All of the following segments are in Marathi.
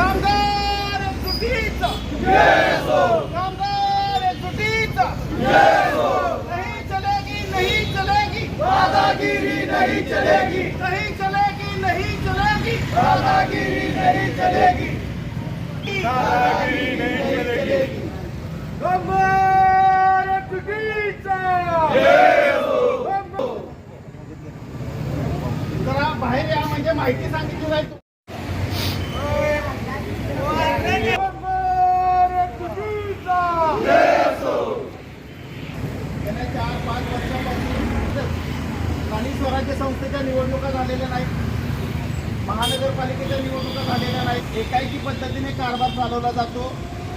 कामगार एकजुटीचा कामगार एकजुटीचा नहीं चलेगी नहीं चलेगी दादागिरी नहीं चलेगी नहीं चलेगी नहीं चलेगी दादागिरी नहीं चलेगी दादागिरी नहीं चलेगी स्वराज्य संस्थेच्या निवडणुका झालेल्या नाहीत. महानगरपालिकेच्या निवडणुका झालेल्या नाहीत. एकाएकी पद्धतीने कारभार चालवला जातो.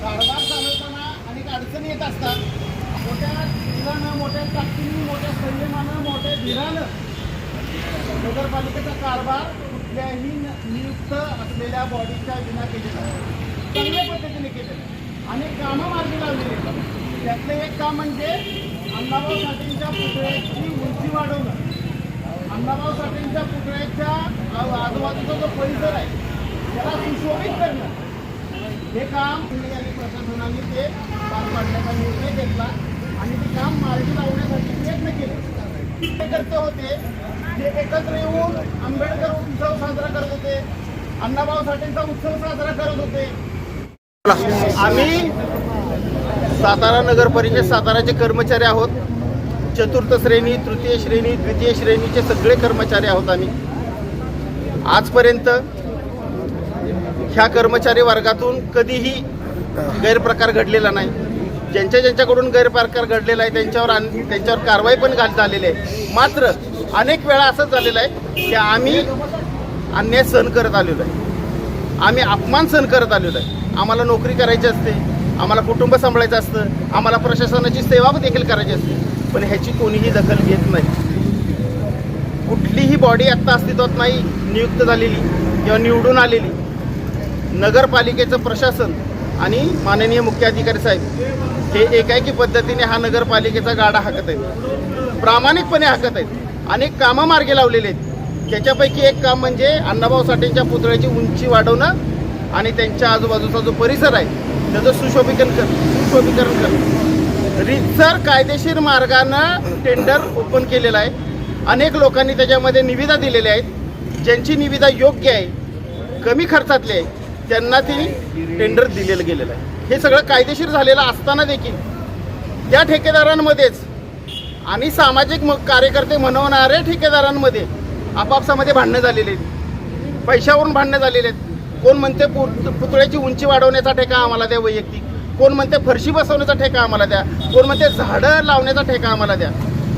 कारभार चालवताना अनेक अडचणी येत असतात. मोठ्या धीरानं मोठ्या ताकदीने मोठ्या संयमानं मोठ्या धीरानं नगरपालिकेचा कारभार कुठल्याही नियुक्त असलेल्या बॉडीच्या विना केलेला चांगल्या पद्धतीने केलेलं अनेक कामं मार्गी लावलेली त्यातलं एक काम म्हणजे अण्णाभाऊ साठेंच्या पुतळ्याची उंची वाढवणं. अण्णाभाऊ साठेंच्या पुतळ्याच्या आजूबाजूचा जो परिसर आहे त्याला सुशोभित करणं. हे काम आणि प्रशासनाने ते पार पाडण्याचा निर्णय घेतला आणि ते काम मार्गी लावण्यासाठी प्रयत्न केले. कार्यकर्ते होते जे एकत्र येऊन आंबेडकर उत्सव साजरा करत होते अण्णाभाऊ साठेंचा उत्सव साजरा करत होते. आम्ही सातारा नगर परिषद साताराचे कर्मचारी आहोत. चतुर्थ श्रेणी तृतीय श्रेणी द्वितीय श्रेणीचे सगळे कर्मचारी आहोत आम्ही. आजपर्यंत ह्या कर्मचारी वर्गातून कधीही गैरप्रकार घडलेला नाही. ज्यांच्या ज्यांच्याकडून गैरप्रकार घडलेला आहे त्यांच्यावर आन- त्यांच्यावर कारवाई पण घाल झालेली आहे. मात्र अनेक वेळा असंच झालेलं आहे की आम्ही अन्याय सहन करत आलेलो आहे. आम्ही अपमान सहन करत आलेलो आहे. आम्हाला नोकरी करायची असते आम्हाला कुटुंब सांभाळायचं असतं आम्हाला प्रशासनाची सेवा देखील करायची असते. पण ह्याची कोणीही दखल घेत नाही. कुठलीही बॉडी आत्ता अस्तित्वात नाही नियुक्त झालेली किंवा निवडून आलेली. नगरपालिकेचं प्रशासन आणि माननीय मुख्याधिकारी साहेब हे एकाएकी पद्धतीने हा नगरपालिकेचा गाडा हाकत आहेत. प्रामाणिकपणे हाकत आहेत. अनेक कामं मार्गे लावलेले आहेत. त्याच्यापैकी एक काम म्हणजे अण्णाभाऊ साठेंच्या पुतळ्याची उंची वाढवणं आणि त्यांच्या आजूबाजूचा जो परिसर आहे त्याचं सुशोभीकरण कर सुशोभीकरण करणं. रितसर कायदेशीर मार्गानं टेंडर ओपन केलेलं आहे. अनेक लोकांनी त्याच्यामध्ये निविदा दिलेल्या आहेत. ज्यांची निविदा योग्य आहे कमी खर्चातली आहे त्यांना ती टेंडर दिलेलं गेलेलं आहे. हे सगळं कायदेशीर झालेलं असताना देखील त्या ठेकेदारांमध्येच आणि सामाजिक म- कार्यकर्ते म्हणवणाऱ्या ठेकेदारांमध्ये आपापसामध्ये भांडणं झालेली आहेत. पैशावरून भांडणं झालेले आहेत. कोण म्हणते पु- पुतळ्याची उंची वाढवण्याचा ठेका आम्हाला द्या वैयक्तिक. कोण म्हणते फरशी बसवण्याचा ठेका आम्हाला द्या? कोण म्हणते झाडं लावण्याचा ठेका आम्हाला द्या?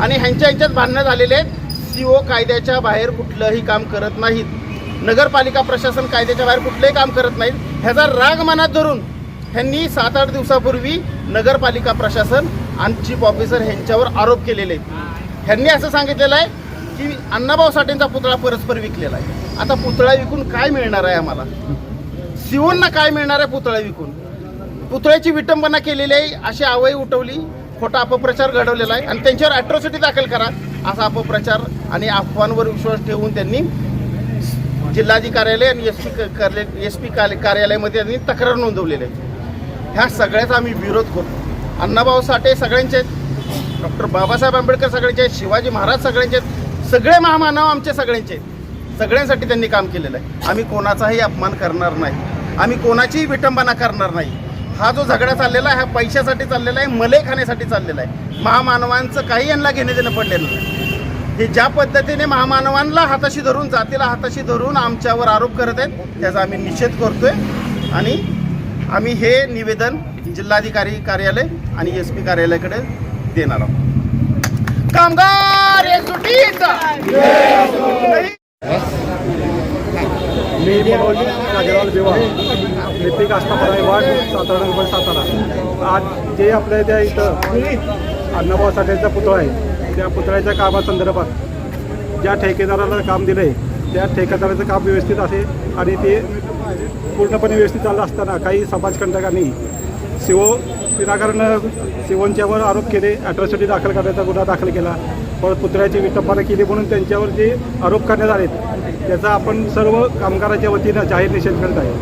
आणि ह्यांच्या ह्यांच्यात भांडणं झालेले आहेत. सी ओ कायद्याच्या बाहेर कुठलंही काम करत नाहीत. नगरपालिका प्रशासन कायद्याच्या बाहेर कुठलंही काम करत नाहीत. ह्याचा राग मनात धरून ह्यांनी सात आठ दिवसापूर्वी नगरपालिका प्रशासन आणि चीफ ऑफिसर ह्यांच्यावर आरोप केलेले आहेत. ह्यांनी असं सांगितलेलं आहे की अण्णाभाऊ साठेंचा पुतळा परस्पर विकलेला आहे. आता पुतळा विकून काय मिळणार आहे आम्हाला? सिवोंना काय मिळणार आहे पुतळा विकून? पुतळ्याची विटंबना केलेली आहे अशी आवई उठवली खोटा अपप्रचार घडवलेला आहे आणि त्यांच्यावर अॅट्रॉसिटी दाखल करा असा अपप्रचार आणि अफवांवर विश्वास ठेवून त्यांनी जिल्हाधिकार्यालय आणि एस पी एस पी कार्यालयामध्ये त्यांनी तक्रार नोंदवलेली आहे ह्या सगळ्याचा आम्ही विरोध करतो अण्णाभाऊ साठे सगळ्यांचे आहेत. डॉक्टर बाबासाहेब आंबेडकर सगळ्यांचे आहेत. शिवाजी महाराज सगळ्यांचे आहेत. सगळे महामानव आमचे सगळ्यांचे आहेत. सगळ्यांसाठी त्यांनी काम केलेलं आहे. आम्ही कोणाचाही अपमान करणार नाही. आम्ही कोणाचीही विटंबना करणार नाही. हा जो झगडा चाललेला आहे हा पैशासाठी चाललेला आहे मलई खाण्यासाठी चाललेला आहे. महामानवांचं काही यांना घेणे देणं पडलेलं नाही. हे ज्या पद्धतीने महामानवांना हाताशी धरून जातीला हाताशी धरून आमच्यावर आरोप करत आहेत त्याचा आम्ही निषेध करतोय. आणि आम्ही हे निवेदन जिल्हाधिकारी कार्यालय आणि एस पी कार्यालयाकडे देणार आहोत. कामगार एकजुटीचा मी मनोज लिपिक आस्थापना वार्ड सातारा नगर सातारा. आज जे आपल्या त्या इथं अण्णाभाऊ साठेचा पुतळा आहे त्या पुतळ्याच्या कामासंदर्भात ज्या ठेकेदाराला काम दिलं आहे त्या ठेकेदाराचं काम व्यवस्थित असे आणि ते पूर्णपणे व्यवस्थित चाललं असताना काही समाजकंटकांनी शिवो विनाकारण शिवनच्यावर आरोप केले ॲट्रॉसिटी दाखल करण्याचा गुन्हा दाखल केला. पुतळ्याची विटंबना केली म्हणून त्यांच्यावर जे आरोप करण्यात आले त्याचा आपण सर्व कामगाराच्या वतीनं जाहीर निषेध करत आहे.